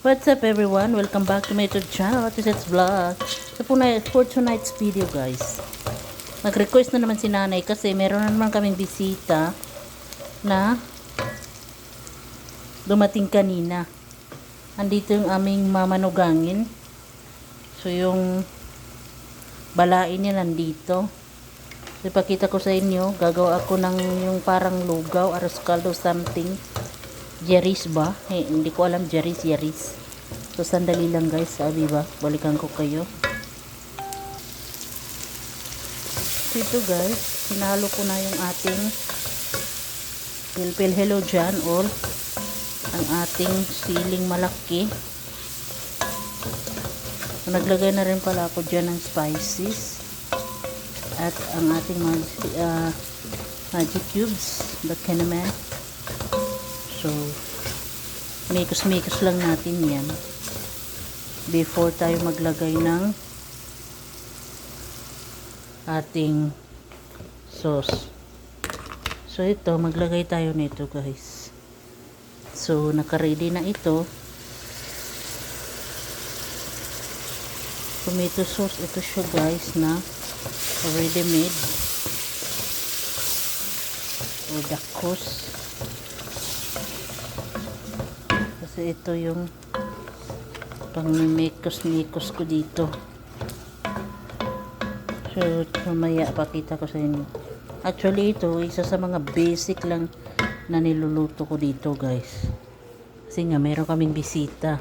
What's up everyone? Welcome back to my YouTube channel, Ate Sets Vlog. So po na, for tonight's video guys, nag-request na naman si nanay kasi meron na naman kaming bisita na dumating kanina. Andito yung aming mamanugangin. So yung balain niya nandito. So ipakita ko sa inyo, gagawa ako ng yung parang lugaw, aros caldo something. Jeris ba? Eh, hindi ko alam Jeris, Jeris. So, sandali lang guys, sabi ba? Balikan ko kayo. So, guys, hinalo ko na yung ating pilpil hello dyan or ang ating siling malaki. Naglagay na rin pala ako dyan ng spices at ang ating mag, uh, magic cubes, the cinnamon. So, mikos-mikos lang natin yan before tayo maglagay ng ating sauce. So, ito, maglagay tayo nito guys. So, naka-ready na ito. Tomato sauce, ito siya guys na already made. Or dakos. Kasi ito yung pang mikos-mikos ko dito. So, mamaya pakita ko sa inyo. Actually, ito, isa sa mga basic lang na niluluto ko dito, guys. Kasi nga, meron kaming bisita.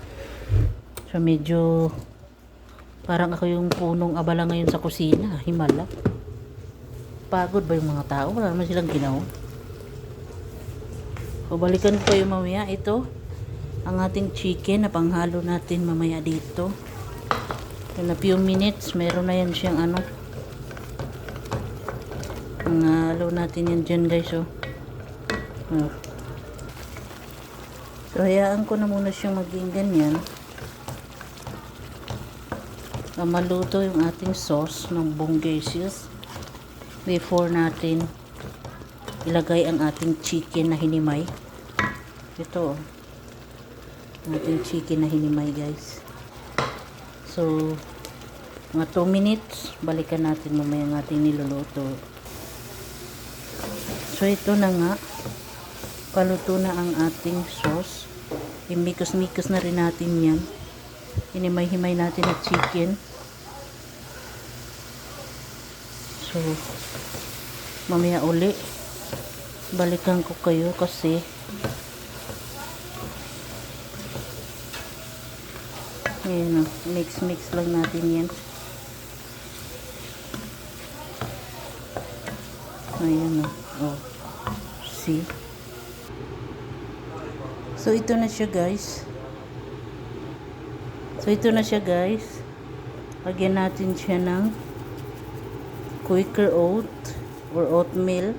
So, medyo parang ako yung punong abala ngayon sa kusina. Himala. Pagod ba yung mga tao? Wala naman silang ginawa. So, balikan ko yung mamaya. Ito, ang ating chicken na panghalo natin mamaya dito. In a few minutes, meron na yan siyang ano. Panghalo natin yan dyan guys, oh. oh. So, hayaan ko na muna siyang maging ganyan. Na maluto yung ating sauce ng bongacious before natin ilagay ang ating chicken na hinimay. Ito, oh ating chicken na hinimay guys. So mga 2 minutes balikan natin mamaya ang ating niluluto. So ito na nga. Paluto na ang ating sauce. Imikos-mikos na rin natin yan. Hinimay-himay natin ang chicken. So mamaya uli balikan ko kayo kasi Ayan o. Mix-mix lang natin yan. Ayan o. Oh. See? So, ito na siya guys. So, ito na siya guys. Lagyan natin siya ng Quaker oat or oatmeal.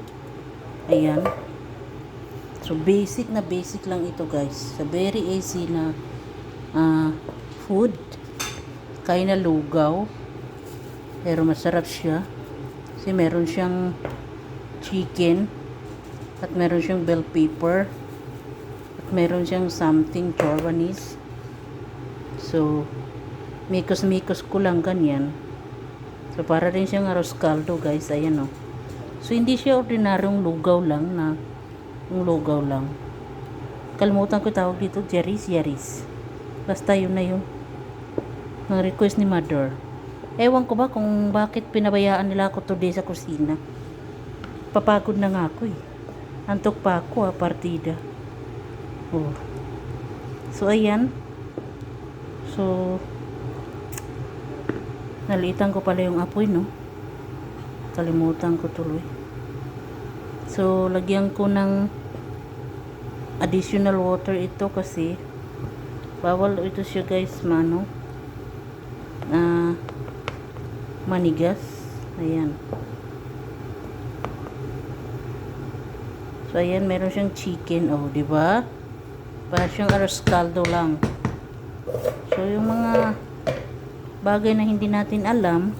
Ayan. So, basic na basic lang ito guys. So, very easy na ah uh, food. Kain na lugaw. Pero masarap siya. Kasi meron siyang chicken. At meron siyang bell pepper. At meron siyang something chorbanis. So, mikos-mikos ko lang ganyan. So, para rin siyang arroz caldo guys. Ayan o. Oh. So, hindi siya ordinaryong lugaw lang na yung lugaw lang. Kalimutan ko tawag dito, Jeris Yaris. Basta yun na yung ng request ni mother. Ewan ko ba kung bakit pinabayaan nila ako today sa kusina. Papagod na nga ako eh. Antok pa ako ah, partida. Oh. So, ayan. So, nalitan ko pala yung apoy, no? Kalimutan ko tuloy. So, lagyan ko ng additional water ito kasi bawal ito siya guys, mano uh, manigas. Ayan. So ayan meron siyang chicken. Oh di ba? Para siyang arroz caldo lang. So yung mga bagay na hindi natin alam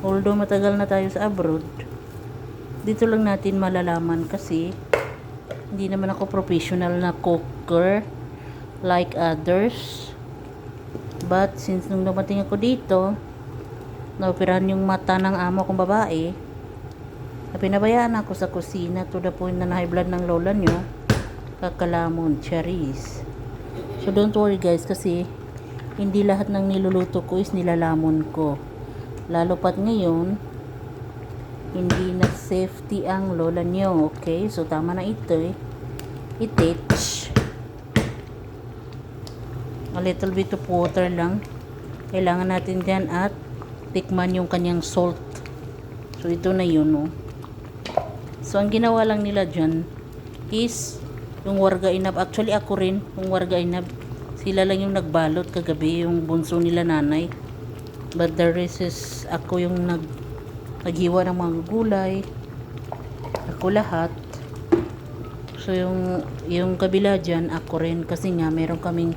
although matagal na tayo sa abroad dito lang natin malalaman kasi hindi naman ako professional na cooker like others. But since nung dumating ako dito, naoperahan yung mata ng amo kong babae, na pinabayaan ako sa kusina to the point na na-high blood ng lola nyo, kakalamon, cherries. So don't worry guys kasi hindi lahat ng niluluto ko is nilalamon ko. Lalo pat ngayon, hindi na safety ang lola nyo. Okay? So tama na ito eh. I-teach. A little bit of water lang. Kailangan natin dyan at tikman yung kanyang salt. So ito na yun oh. So ang ginawa lang nila dyan is yung warga inab. Actually ako rin, yung warga inab. Sila lang yung nagbalot kagabi, yung bunso nila nanay. But the rest is ako yung nag naghiwa ng mga gulay. Ako lahat. So yung yung kabila diyan ako rin kasi nga meron kaming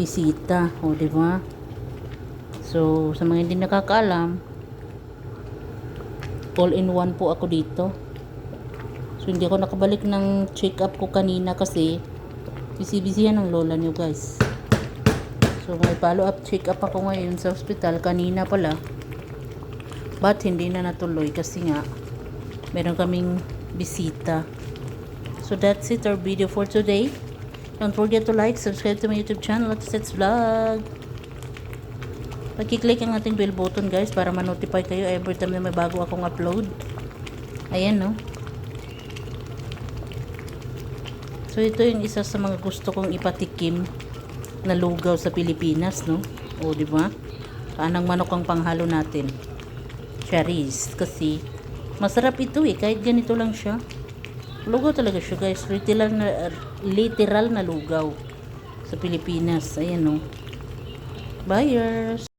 bisita, o di ba? So sa mga hindi nakakaalam, all in one po ako dito. So hindi ako nakabalik ng check up ko kanina kasi busy-busy yan ng lola niyo guys. So may follow up check up ako ngayon sa hospital kanina pala. But hindi na natuloy kasi nga meron kaming bisita. So that's it our video for today. Don't forget to like, subscribe to my YouTube channel at Sets Vlog. Pag-click ang ating bell button guys para ma-notify kayo every time na may bago akong upload. Ayan no. So ito yung isa sa mga gusto kong ipatikim na lugaw sa Pilipinas no. O di ba? Anang manok ang panghalo natin. Cherries kasi masarap ito eh kahit ganito lang siya. Lugaw talaga siya guys. Literal na, literal na lugaw sa Pilipinas. Ayan no. Buyers!